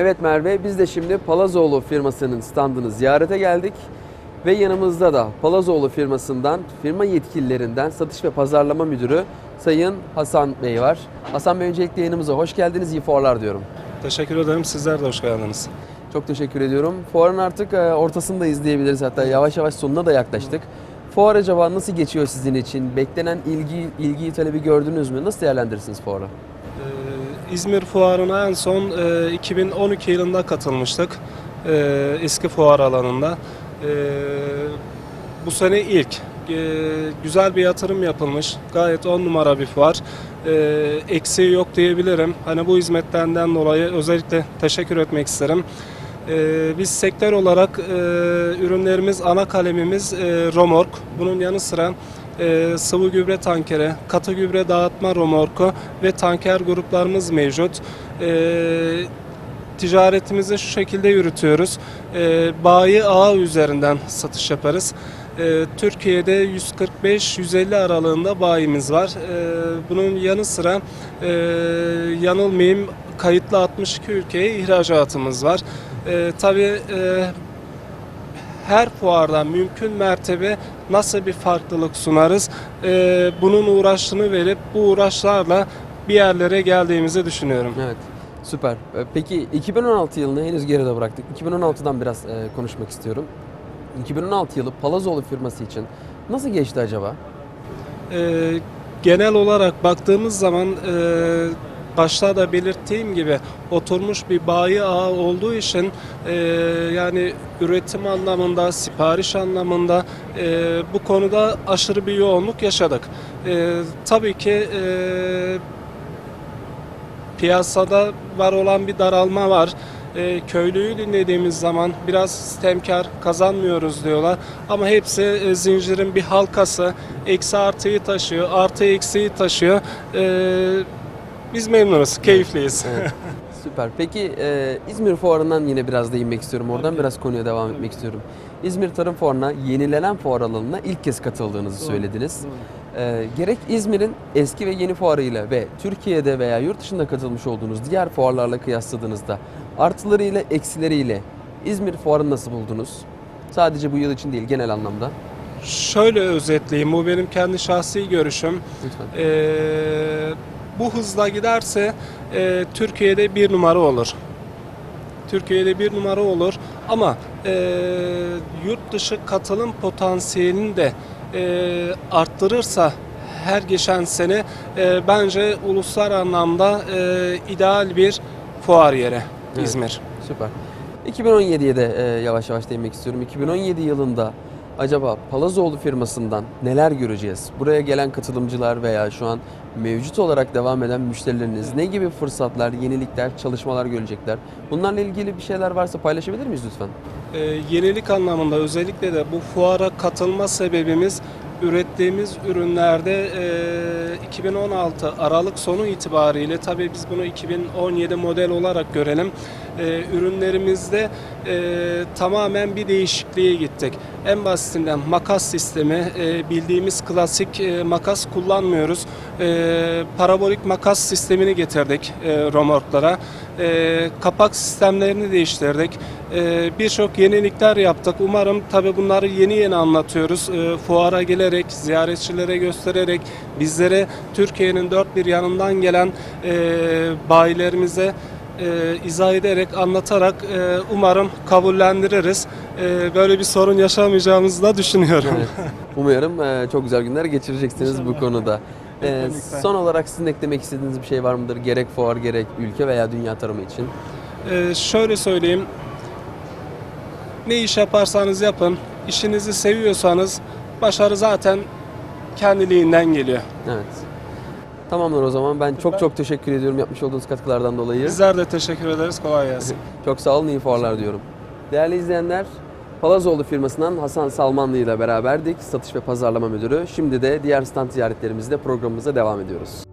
Evet Merve, biz de şimdi Palazoğlu firmasının standını ziyarete geldik. Ve yanımızda da Palazoğlu firmasından, firma yetkililerinden satış ve pazarlama müdürü Sayın Hasan Bey var. Hasan Bey öncelikle yanımıza hoş geldiniz, iyi fuarlar diyorum. Teşekkür ederim. Sizler de hoş geldiniz. Çok teşekkür ediyorum. Fuarın artık e, ortasını da izleyebiliriz hatta yavaş yavaş sonuna da yaklaştık. Fuar acaba nasıl geçiyor sizin için? Beklenen ilgi, ilgiyi, talebi gördünüz mü? Nasıl değerlendirirsiniz fuarı? İzmir Fuarı'na en son e, 2012 yılında katılmıştık. E, eski fuar alanında. E, bu sene ilk. E, güzel bir yatırım yapılmış. Gayet on numara bir fuar. E, eksiği yok diyebilirim. Hani bu hizmetlerinden dolayı özellikle teşekkür etmek isterim. Ee, biz sektör olarak e, ürünlerimiz ana kalemimiz e, Romork. Bunun yanı sıra e, sıvı gübre tankeri, katı gübre dağıtma romorku ve tanker gruplarımız mevcut. E, ticaretimizi şu şekilde yürütüyoruz. E, bayi ağı üzerinden satış yaparız. E, Türkiye'de 145-150 aralığında bayimiz var. E, bunun yanı sıra e, yanılmayayım kayıtlı 62 ülkeye ihracatımız var. E, tabii e, her fuarda mümkün mertebe nasıl bir farklılık sunarız? E, bunun uğraşını verip bu uğraşlarla bir yerlere geldiğimizi düşünüyorum. Evet, süper. E, Peki 2016 yılını henüz geride bıraktık. 2016'dan biraz e, konuşmak istiyorum. 2016 yılı Palazoğlu firması için nasıl geçti acaba? E, genel olarak baktığımız zaman e, başta da belirttiğim gibi oturmuş bir bayi ağı olduğu için e, yani üretim anlamında, sipariş anlamında e, bu konuda aşırı bir yoğunluk yaşadık. E, tabii ki e, piyasada var olan bir daralma var. E, köylüyü dinlediğimiz zaman biraz sistemkar kazanmıyoruz diyorlar. Ama hepsi e, zincirin bir halkası. Eksi artıyı taşıyor, artı eksiği taşıyor. E, biz memnunuz, keyifliyiz. Evet. Süper. Peki e, İzmir Fuarı'ndan yine biraz değinmek istiyorum. Oradan biraz konuya devam etmek istiyorum. İzmir Tarım Fuarı'na yenilenen fuar alanına ilk kez katıldığınızı söylediniz. E, gerek İzmir'in eski ve yeni fuarıyla ve Türkiye'de veya yurt dışında katılmış olduğunuz diğer fuarlarla kıyasladığınızda artılarıyla eksileriyle İzmir Fuarı'nı nasıl buldunuz? Sadece bu yıl için değil genel anlamda. Şöyle özetleyeyim, bu benim kendi şahsi görüşüm. Lütfen. Ee, bu hızla giderse e, Türkiye'de bir numara olur. Türkiye'de bir numara olur ama e, yurt dışı katılım potansiyelini de e, arttırırsa her geçen sene e, bence uluslar anlamda e, ideal bir fuar yeri Evet. İzmir. Süper. 2017'ye de e, yavaş yavaş değinmek istiyorum. 2017 yılında acaba Palazoğlu firmasından neler göreceğiz? Buraya gelen katılımcılar veya şu an mevcut olarak devam eden müşterileriniz ne gibi fırsatlar, yenilikler, çalışmalar görecekler? Bunlarla ilgili bir şeyler varsa paylaşabilir miyiz lütfen? Ee, yenilik anlamında özellikle de bu fuara katılma sebebimiz ürettiğimiz ürünlerde e, 2016 Aralık sonu itibariyle tabii biz bunu 2017 model olarak görelim. E, ürünlerimizde e, tamamen bir değişikliğe gittik. En basitinden makas sistemi e, bildiğimiz klasik e, makas kullanmıyoruz. E, parabolik makas sistemini getirdik e, romorklara. E, kapak sistemlerini değiştirdik. E, Birçok yenilikler yaptık. Umarım tabii bunları yeni yeni anlatıyoruz. E, fuara gelerek, ziyaretçilere göstererek, bizlere Türkiye'nin dört bir yanından gelen e, bayilerimize e, izah ederek, anlatarak e, umarım kabullendiririz. E, böyle bir sorun yaşamayacağımızı da düşünüyorum. Evet. E, çok güzel günler geçireceksiniz bu konuda. E, son olarak sizin eklemek istediğiniz bir şey var mıdır? Gerek fuar gerek ülke veya dünya tarımı için. Ee, şöyle söyleyeyim. Ne iş yaparsanız yapın, işinizi seviyorsanız başarı zaten kendiliğinden geliyor. Evet. Tamamdır o zaman. Ben çok çok teşekkür ediyorum yapmış olduğunuz katkılardan dolayı. Bizler de teşekkür ederiz. Kolay gelsin. Çok sağ olun, iyi fuarlar diyorum. Değerli izleyenler, Palazoğlu firmasından Hasan Salmanlı ile beraberdik. Satış ve pazarlama müdürü. Şimdi de diğer stand ziyaretlerimizle programımıza devam ediyoruz.